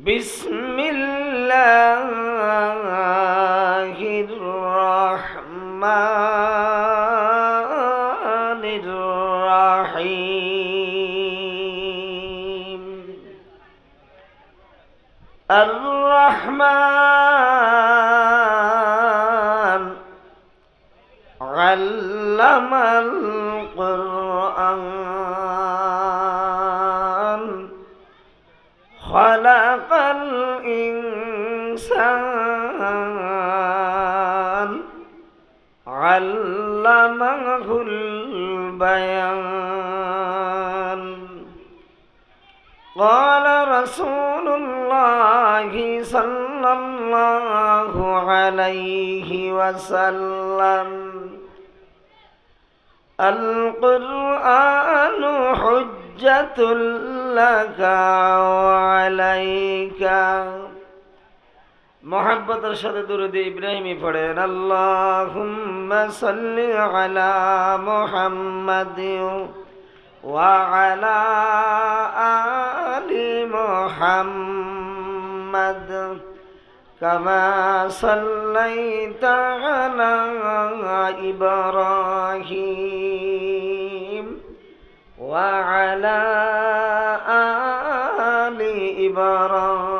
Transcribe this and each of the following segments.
بسم الله الرحمن الرحيم. الرحمن علم علمه البيان قال رسول الله صلى الله عليه وسلم القرآن حجة لك وعليك মোহাব্বতের সাথে দুরুদ ইব্রাহিমী পড়েন, আল্লাহুম্মা সাল্লি আলা মুহাম্মাদিও ওয়া আলা আলি মুহাম্মাদ কামা সাল্লাইতা আলা ইব্রাহিম ওয়া আলা আলি ইব্রাহিম।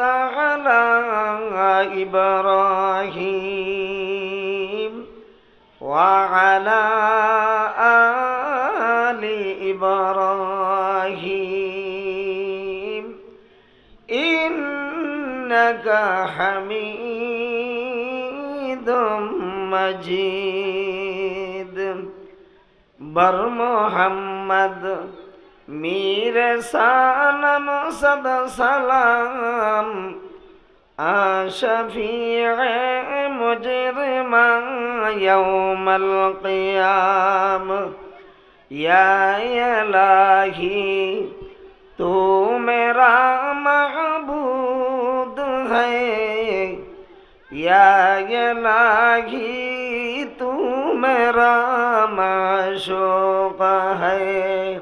على إبراهيم وعلى آل إبراهيم. إنك حميد مجيد. بر محمد মিরে সালাম, সদা সালাম। আশফিয়ে মুজরিমা ইয়াউমাল কিয়াম। ইয়া ইলাহি তু মেরা মাহবুদ হ্যায় ইয়া ইলাহি তু মেরা মাশুক হ্যায়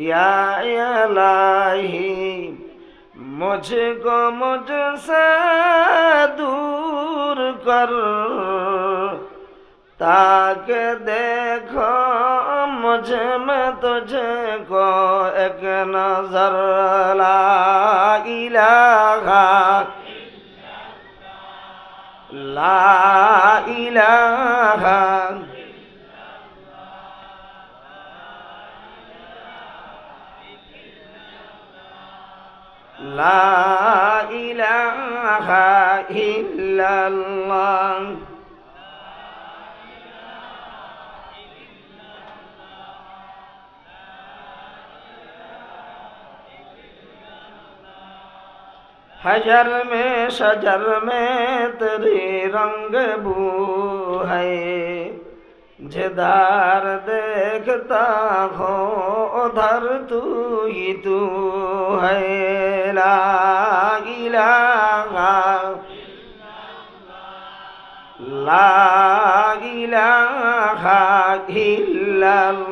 یا الہی مجھ کو مجھ سے دور کر تاکہ دیکھو مجھے میں تجھے کو ایک نظر لا الہ لا الہ لا إله إلا الله हजर में शजर में तेरी रंग बू है যেদার দেখতা হো ওধর তুই তু হিলা লাগিলা ইল্লাল্লাহ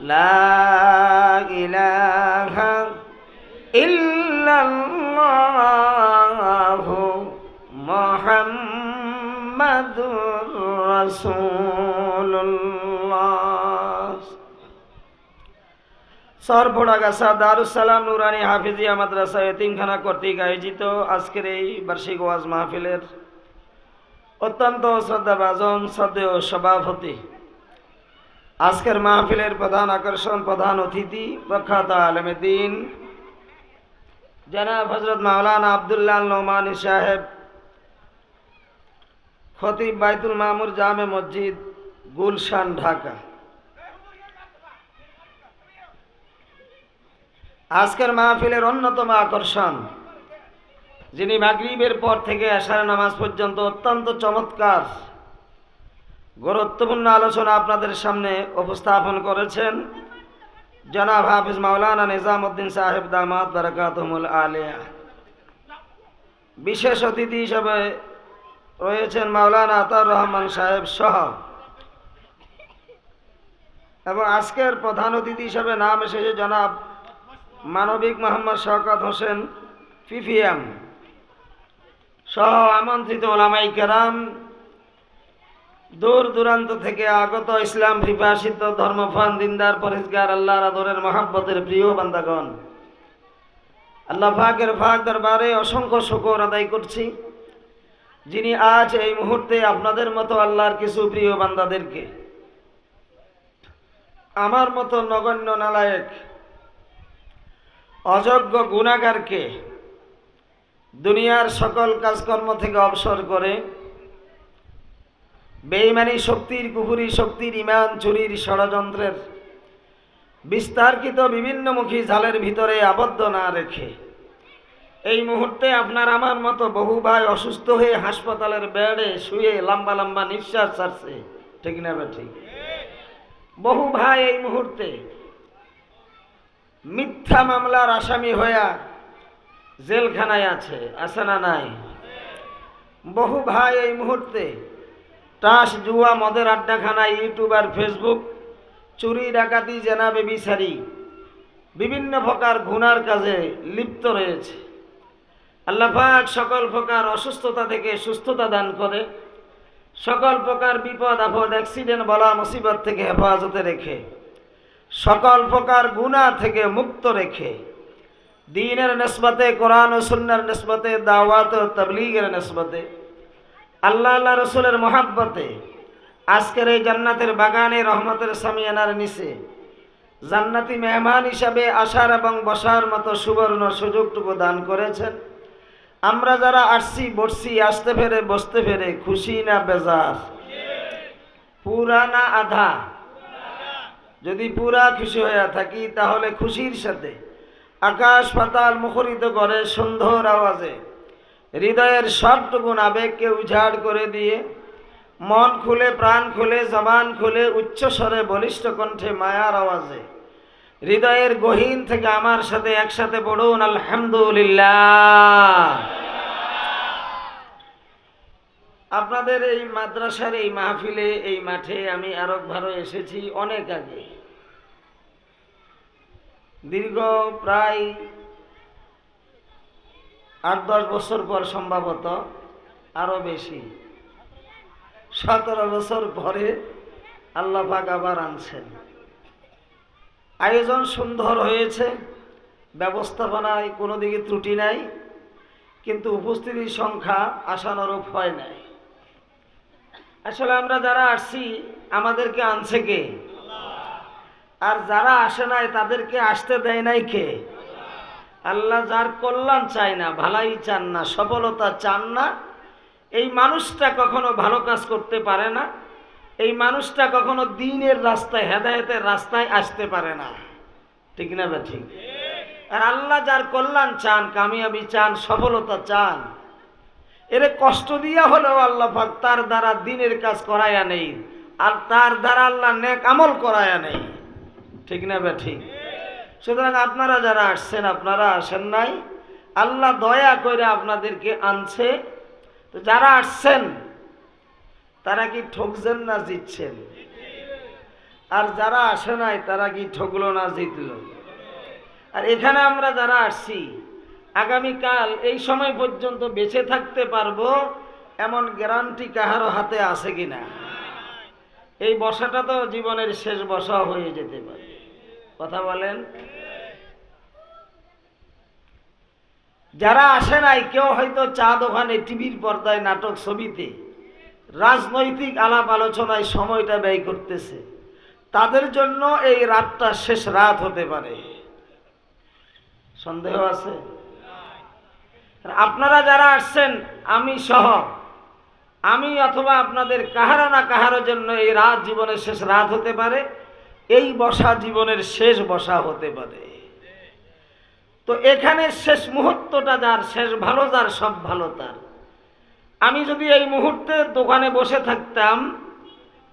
لا إله إلا الله محمد رسول الله সরফোড়াগাছা দারুসালাম নুরানি হাফিজিয়া মাদ্রাসা এতিমখানা কর্তৃক আয়োজিত আজকের এই বার্ষিক ওয়াজ মাহফিলের অত্যন্ত শ্রদ্ধাভাজন শ্রদ্ধেয় সভাপতি আজকের মাহফিলের প্রধান আকর্ষণ, প্রধান অতিথি প্রখ্যাত আলমদিন জনাব হজরত মাওলানা আবদুল্লাহ নোমানি সাহেব, খতিব বাইতুল মামুর জামে মসজিদ, গুলশান, ঢাকা। আজকের মাহফিলের অন্যতম আকর্ষণ, যিনি মাগরিবের পর থেকে আশার নামাজ পর্যন্ত অত্যন্ত চমৎকার গুরুত্বপূর্ণ আলোচনা আপনাদের সামনে উপস্থাপন করেছেন জনাব হাফিজ মাওলানা নিজামুদ্দিন সাহেব দামাত বারাকাতুমুল আলিয়া। বিশেষ অতিথি হিসেবে রয়েছেন মাওলানা আতার রহমান সাহেব সহ। এবং আজকের প্রধান অতিথি হিসেবে নাম এসেছে জনাব মানবিক মোহাম্মদ শওকত হোসেন, পিপিএম। সহ আমন্ত্রিত ওলামাই কেরাম দূর দূরান্ত থেকে আগত ইসলাম বিভাষিত ধর্মফান দিনদার পরিষ্কার আল্লাহ আদরের মহাব্বতের প্রিয় বান্দাগণ, আল্লাহ ফাকের ফাক দরবারে অসংখ্য শুকর আদায় করছি, যিনি আজ এই মুহূর্তে আপনাদের মতো আল্লাহর কিছু প্রিয় বান্দাদেরকে, আমার মতো নগণ্য নালায়ক, অযোগ্য গুণাগারকে দুনিয়ার সকল কাজকর্ম থেকে অবসর করে বেইমানি শক্তির, কুফুরি শক্তির, ইমান, চুরির, ষড়যন্ত্রের বিস্তারকৃত বিভিন্নমুখী জালের ভিতরে আবদ্ধ না রেখে। এই মুহূর্তে আপনার আমার মতো বহু ভাই অসুস্থ হয়ে হাসপাতালের বেডে শুয়ে লম্বা লম্বা নিঃশ্বাস ছাড়ছে। ঠিক না ঠিক? বহু ভাই এই মুহূর্তে মিথ্যা মামলার আসামি হইয়া জেলখানায় আছে আছে না নাই? বহু ভাই এই মুহূর্তে টাস জুয়া, মদের আড্ডাখানা ইউটিউব আর ফেসবুক চুরি, ডাকাতি জেনাবে বিচারি বিভিন্ন প্রকার গুনার কাজে লিপ্ত রয়েছে। আল্লাহাক সকল প্রকার অসুস্থতা থেকে সুস্থতা দান করে, সকল প্রকার বিপদ, আপদ, অ্যাক্সিডেন্ট, বলা, মুসিবত থেকে হেফাজতে রেখে, সকল প্রকার গুণা থেকে মুক্ত রেখে, দিনের নেসবতে, কোরআন ও সুন্নার নেসবতে, দাওয়াত ও তবলিগের নেসবতে আল্লাহ আল্লাহ রসুলের মহাব্বতে আজকের এই জান্নাতের বাগানে রহমতের সামিয়ানার নিচে। জান্নাতি মেহমান হিসাবে আসার এবং বসার মতো সুবর্ণ সুযোগটুকু দান করেছেন। আমরা যারা আসছি, বসছি, আসতে ফেরে বসতে ফেরে খুশি না বেজার? পুরা না আধা? যদি পুরা খুশি হইয়া থাকি, তাহলে খুশির সাথে আকাশ পাতাল মুখরিত করে সুন্দর আওয়াজে হৃদয়ের সবটুকুন আবেগকে উজাড় করে দিয়ে মন খুলে, প্রাণ খুলে, জবান খুলে উচ্চ স্বরে বলিষ্ঠ কণ্ঠে মায়ার আওয়াজে হৃদয়ের গহীন থেকে আমার সাথে একসাথে পড়ুন, আলহামদুলিল্লাহ। আপনাদের এই মাদ্রাসার এই মাহফিলে, এই মাঠে আমি আরকভারও এসেছি অনেক আগে। দীর্ঘ প্রায় আট দশ বছর পর সম্ভবত আরও বেশি। সতেরো বছর পরে আল্লাহ পাক আবার আনছেন। আয়োজন সুন্দর হয়েছে, ব্যবস্থাপনায় কোনো দিকে ত্রুটি নাই, কিন্তু উপস্থিতির সংখ্যা আশানুরূপ হয় নাই। আসলে আমরা যারা আসছি, আমাদেরকে আনছে কে? আর যারা আসে নাই, তাদেরকে আসতে দেয় নাই কে? আল্লাহ যার কল্যাণ চায় না, ভালাই চান না, সফলতা চান না, এই মানুষটা কখনো ভালো কাজ করতে পারে না, এই মানুষটা কখনো দিনের রাস্তায়, হেদায়তের রাস্তায় আসতে পারে না। ঠিক না বে ঠিক আর আল্লাহ যার কল্যাণ চান, কামিয়াবি চান, সফলতা চান, এরে কষ্ট দিয়া হলেও আল্লাহ পাক তার দ্বারা দিনের কাজ করায়া নেই, আর তার দ্বারা আল্লাহ নেক আমল করায়া নেই। ঠিক না বে ঠিক সুতরাং আপনারা যারা আসছেন, আপনারা আসেন নাই। আল্লাহ দয়া করে আপনাদেরকে আনছে। তো যারা আসছেন, তারা কি ঠকছেন না জিতছেন? আর যারা আসে নাই, তারা কি ঠকলো না জিতলো? আর এখানে আমরা যারা আসছি, আগামীকাল এই সময় পর্যন্ত বেঁচে থাকতে পারব, এমন গ্যারান্টি কাহারও হাতে আছে কিনা? এই বসাটা তো জীবনের শেষ বসা হয়ে যেতে পারে। কথা বলেন। যারা আসে নাই, কেউ হয়তো চা দোকানে, টিভির পর্দায়, নাটক ছবিতে, রাজনৈতিক আলাপ আলোচনায় সময়টা ব্যয় করতেছে। তাদের জন্য এই রাতটা শেষ রাত হতে পারে। সন্দেহ আছে? আপনারা যারা আসছেন, আমি সহ, আমি অথবা আপনাদের কাহারো না কাহারো জন্য এই রাত জীবনের শেষ রাত হতে পারে। এই বসা জীবনের শেষ বসা হতে পারে। তো এখানে শেষ মুহূর্তটা যার, শেষ ভালো যার, সব ভালো তার। আমি যদি এই মুহূর্তে দোকানে বসে থাকতাম,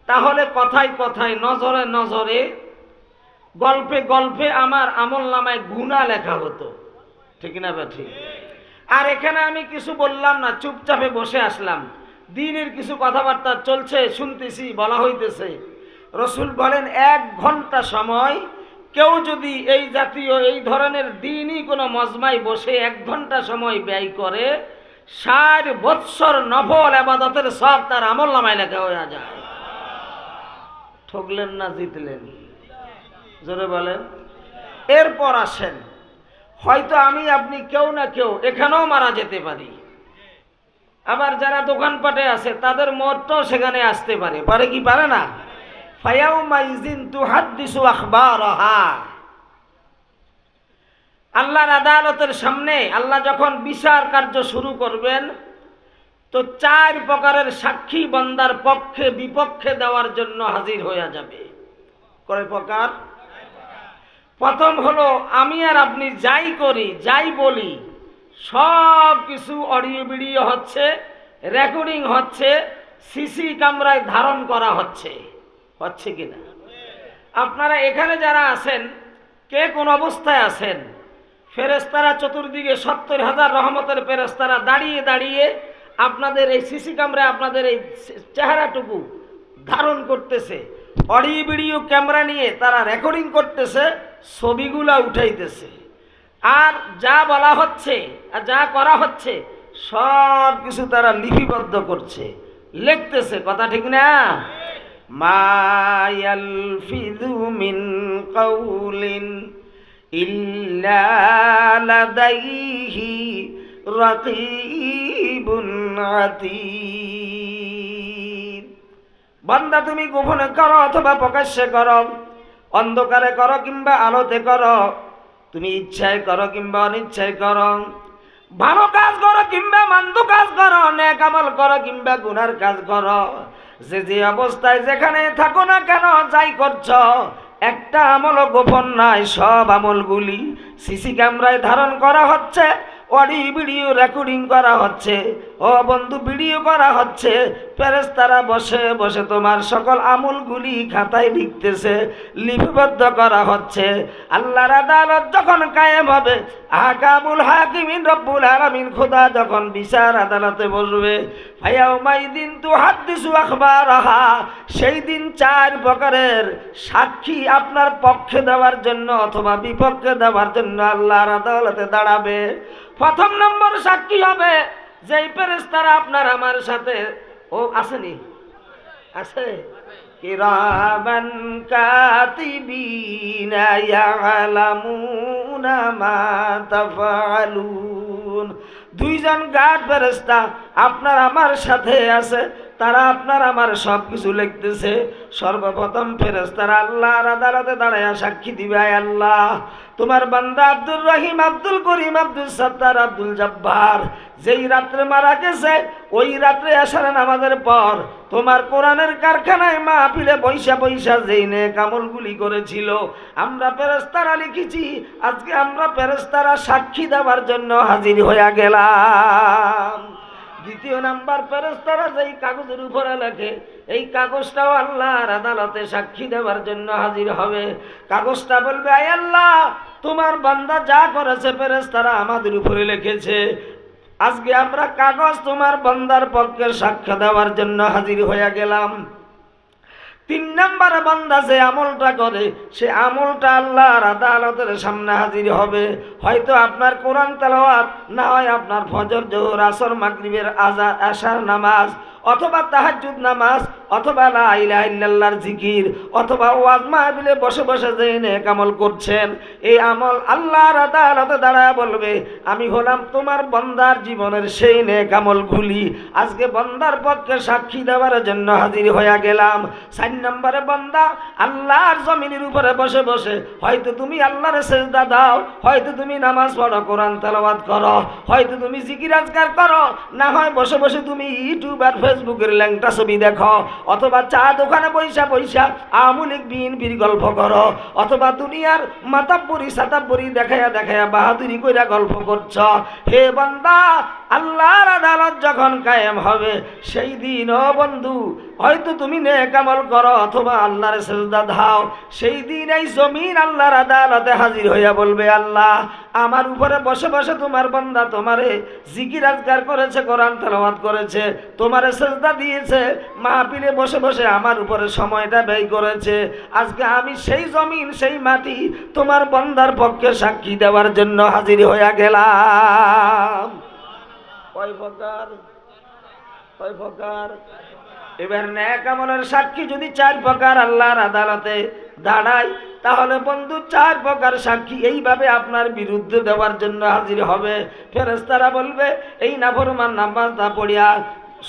তাহলে কথায় কথায়, নজরে নজরে, গল্পে গল্পে আমার আমল নামায় গুণা লেখা হতো। ঠিক না বা ঠিক? আর এখানে আমি কিছু বললাম না, চুপচাপে বসে আসলাম। দিনের কিছু কথাবার্তা চলছে, শুনতেছি, বলা হইতেছে। রসুল বলেন, এক ঘণ্টা সময় কেউ যদি এই জাতীয়, এই ধরনের দিনই কোনো মজমায় বসে এক ঘণ্টা সময় ব্যয় করে, ষাট বৎসর নফল আবাদতের সব তার আমল নামায় লেখা হয়ে যায়। ঠকলেন না, জিতলেন। জোরে বলেন। এরপর আসেন। হয়তো আমি, আপনি কেউ না কেউ এখানেও মারা যেতে পারি। আবার যারা দোকানপাটে আছে, তাদের মতটাও সেখানে আসতে পারে। পারে কি পারে না? আল্লাহর আদালতের সামনে আল্লাহ যখন বিচার কার্য শুরু করবেন, তো চার প্রকারের সাক্ষী বন্দার পক্ষে বিপক্ষে দেওয়ার জন্য হাজির হয়ে যাবে। কয় প্রকার? প্রথম হলো, আমি আর আপনি যাই করি, যাই বলি, সব কিছু অডিও ভিডিও হচ্ছে, রেকর্ডিং হচ্ছে, সিসি ক্যামেরায় ধারণ করা হচ্ছে। হচ্ছে কিনা? আপনারা এখানে যারা আছেন, কে কোন অবস্থায় আছেন ফেরেস্তারা চতুর্দিকে সত্তর হাজার রহমতের ফেরেস্তারা দাঁড়িয়ে দাঁড়িয়ে আপনাদের এই সিসি ক্যামেরা, আপনাদের এই চেহারাটুকু ধারণ করতেছে, অডিও, ভিডিও, ক্যামেরা নিয়ে তারা রেকর্ডিং করতেছে, ছবিগুলা উঠাইতেছে। আর যা বলা হচ্ছে আর যা করা হচ্ছে সব কিছু তারা লিপিবদ্ধ করছে, লিখতেছে, কথা ঠিক না? বান্দা, তুমি গোপনে করো অথবা প্রকাশ্যে করো, অন্ধকারে করো কিংবা আলোতে করো, তুমি ইচ্ছায় করো কিংবা অনিচ্ছায় করো, ভালো কাজ করো কিংবা মন্দ কাজ করো নেক আমল করো কিংবা গুনার কাজ করো। যে যে অবস্থায় যেখানে থাকো না কেন, যাই করছ, একটা আমল গোপন নাই, সব আমলগুলি সিসি ক্যামেরায় ধারণ করা হচ্ছে। অডিও ভিডিও রেকর্ডিং করা হচ্ছে। ও বন্ধু, ভিডিও করা হচ্ছে। ফেরেস্তারা বসে বসে তোমার সকল আমলগুলি খাতায় লিখতেছে। লিপিবদ্ধ করা হচ্ছে। আল্লাহর আদালত যখন কায়েম হবে আকাবুল হাকিমিন রব্বুল আলামিন খোদা যখন বিচার আদালতে বসবে ভাইয়াও মাই দিন তু হাত দিছু আখবার সেই দিন চার প্রকারের সাক্ষী আপনার পক্ষে দেওয়ার জন্য অথবা বিপক্ষে দেওয়ার জন্য আল্লাহর আদালতে দাঁড়াবে। প্রথম নম্বর সাক্ষী হবে যেই ফেরেস্তারা আপনার আমার সাথে। ও, আসেনি? আছে? কিরামান কাতিবিনা ইয়ালামুনা মা তাফআলুন। দুইজন গার্ড ফেরেশতা আপনার আমার সাথে আছে, তারা আপনার আমার সব কিছু লিখতেছে। সর্বপ্রথম ফেরেশতারা আল্লাহর আদালতে দাঁড়ায় সাক্ষী দিবে আল্লাহ, তোমার বান্দা আব্দুর রহিম, আব্দুল করিম, আব্দুল সত্তার, আব্দুল জব্বার। যেই রাত্রে মারা গেছে, ওই রাত্রে আসার নামাজের পর তোমার কোরআনের কারখানায় মা পিলে পয়সা পয়সা যেই নে কামলগুলি করেছিল, আমরা ফেরেস্তারা লিখেছি, আজকে আমরা ফেরেস্তারা সাক্ষী দেওয়ার জন্য হাজির হইয়া গেলাম। দ্বিতীয় নাম্বার ফেরেস্তারা যেই কাগজের উপরে লেখে, এই কাগজটাও আল্লাহর আদালতে সাক্ষী দেওয়ার জন্য হাজির হবে। কাগজটা বলবে, আয় আল্লাহ, তোমার বান্দা যা করেছে ফেরেস্তারা আমাদের উপরে লিখেছে। আজকে আমরা কাগজ তোমার বন্দার পক্ষে সাক্ষ্য দেওয়ার জন্য হাজির হয়ে গেলাম। তিন নম্বর বান্দা যে আমলটা করে, সে আমলটা আল্লাহর আদালতের সামনে হাজির হবে। হয়তো আপনার কোরআন তেলাওয়াত, না হয় আপনার ফজর, জোহর, আসর, মাগরিবের আজা, আশার নামাজ, অথবা তাহাজ্জুদ নামাজ অথবা লা ইলাহা ইল্লাল্লাহর জিকির অথবা ওয়াজ মাহফিলে বসে বসে যে নেক আমল করছেন, এই আমল আল্লাহর আদালতে দাঁড়ায় বলবে, আমি হলাম তোমার বন্দার জীবনের সেই নেক আমলগুলি। আজকে বন্দার পক্ষে সাক্ষী দেওয়ার জন্য হাজির হয়ে গেলাম। চার নম্বরে বন্দা, আল্লাহর জমিনের উপরে বসে বসে, হয়তো তুমি আল্লাহর সেজদা দাও, হয়তো তুমি নামাজ পড়ো, কোরআন তেলাওয়াত করো, হয়তো তুমি জিকির আজকার করো, না হয় বসে বসে তুমি ইউটিউব আর ফেসবুকের ল্যাংটা ছবি দেখো। অথবা চা দোকানে পয়সা পয়সা আমুলিক বিএনপির গল্প করো। অথবা দুনিয়ার মাতাব্বরি সাতাব্বরি দেখায়া দেখায়া বাহাদুরি কইরা গল্প করছ। হে বান্দা, আল্লাহর আদালত যখন কায়েম হবে, সেই দিন ও বন্ধু, হয়তো তুমি নেক আমল করো অথবা আল্লাহর সেজদা ধাও। সেই দিন এই জমিন আল্লাহর আদালতে হাজির হইয়া বলবে, আল্লাহ, আমার উপরে বসে বসে তোমার বান্দা তোমারে জিকির আজগার করেছে, কোরআন তেলাওয়াত করেছে, তোমারে সেজদা দিয়েছে, মাহফিলে বসে বসে আমার উপরে সময়টা ব্যয় করেছে। আজকে আমি সেই জমিন, সেই মাটি তোমার বন্দার পক্ষে সাক্ষী দেওয়ার জন্য হাজির হইয়া গেলাম। কয় প্রকার কয় প্রকার এবার ন্যাক আমলের সাক্ষী যদি চার প্রকার আল্লাহর আদালতে দাঁড়ায়, তাহলে বন্ধু চার প্রকার সাক্ষী এইভাবে আপনার বিরুদ্ধে দেওয়ার জন্য হাজির হবে। ফেরেস্তারা বলবে, এই নাফরমান নামাজ না পড়িয়া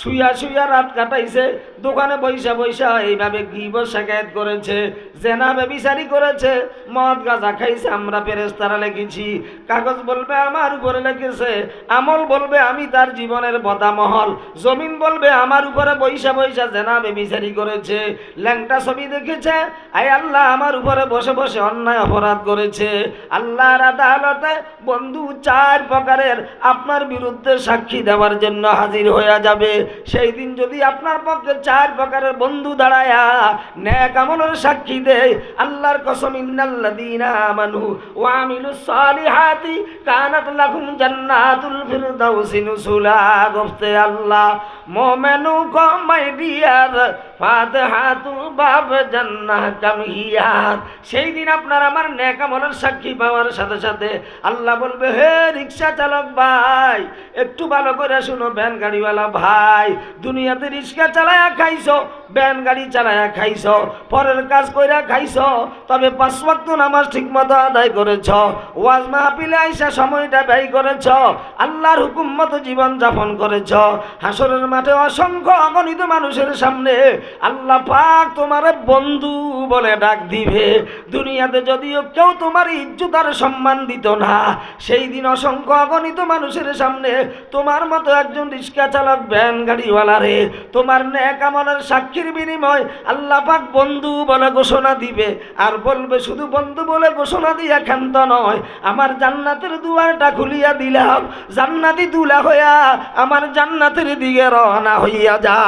শুইয়া শুইয়া রাত কাটাইছে, দোকানে বৈশা বৈশা এইভাবে গিব শেখায়ত করেছে জেনাবে বিচারি করেছে, মদ গাঁজা খাইছে, আমরা ফেরেস্তারা লিখেছি কাগজ বলবে আমার উপরে লিখেছে আমল বলবে আমি তার জীবনের বদামহল, জমিন বলবে আমার উপরে বৈশা বৈশা জেনাবে বিচারি করেছে। ল্যাংটা ছবি দেখেছে আই আল্লাহ আমার উপরে বসে বসে অন্যায় অপরাধ করেছে। আল্লাহর আদালতে বন্ধু চার প্রকারের আপনার বিরুদ্ধে সাক্ষী দেওয়ার জন্য হাজির হয়ে যাবে। সেই দিন যদি আপনার পক্ষে চার প্রকারের বন্ধু দাঁড়ায়া ন্যাক আমলের সাক্ষী দেয়, আল্লাহর কসম, ইন্নাল্লাযীনা আমানু ওয়া আমিলুস সালিহাতি কানাত লাহুম জান্নাতুল ফিরদাউসি নুসুলা। গফতে আল্লাহ, মোমেনু কো মাই ডিয়ার ফাতহাতু বাব জান্নাহ কাম হিয়ার সেই দিন আপনার আমার ন্যাক আমলের সাক্ষী পাওয়ার সাথে সাথে আল্লাহ বলবে, হে রিক্সা চালক ভাই, একটু ভালো করে শুনো ভ্যান গাড়িওয়ালা ভাই। দুনিয়াতে রিক্সা চালায়া খাইছো, ভ্যান গাড়ি চালায়া খাইছো, পরের কাজ কইরা খাইছো, তবে পাঁচ নামাজ ঠিকমতো আদায় করেছ, ওয়াজ মাহফিলে আইসা সময়টা ব্যয় করেছ, আল্লাহর হুকুম মতো জীবন যাপন করেছ, হাসরের মাঠে অসংখ্য অগণিত মানুষের সামনে আল্লাহ পাক তোমার বন্ধু বলে ডাক দিবে। দুনিয়াতে যদিও কেউ তোমার ইজ্জত আর সম্মান দিত না, সেই দিন অসংখ্য অগণিত মানুষের সামনে তোমার মতো একজন রিক্সা চালক, ভ্যান গাড়িওয়ালা রে, তোমার ন্যাক আমলের সাক্ষীর বিনিময় আল্লাহ বন্ধু বলে ঘোষণা দিবে। আর বলবে, শুধু বন্ধু বলে ঘোষণা দিয়া ক্ষান্ত নয়, আমার জান্নাতের দুয়ারটা খুলিয়া দিলাম। জান্নাতি দুলা হইয়া আমার জান্নাতের দিকে রওনা হইয়া যা।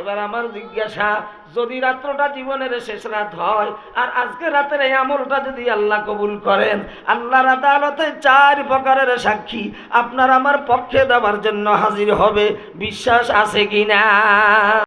এবার আমার জিজ্ঞাসা, যদি রাত্রটা জীবনের শেষ রাত হয়, আর আজকে রাতের এই আমলটা যদি আল্লাহ কবুল করেন, আল্লাহর আদালতে চার প্রকারের সাক্ষী আপনার আমার পক্ষে দেওয়ার জন্য হাজির হবে। বিশ্বাস আছে কিনা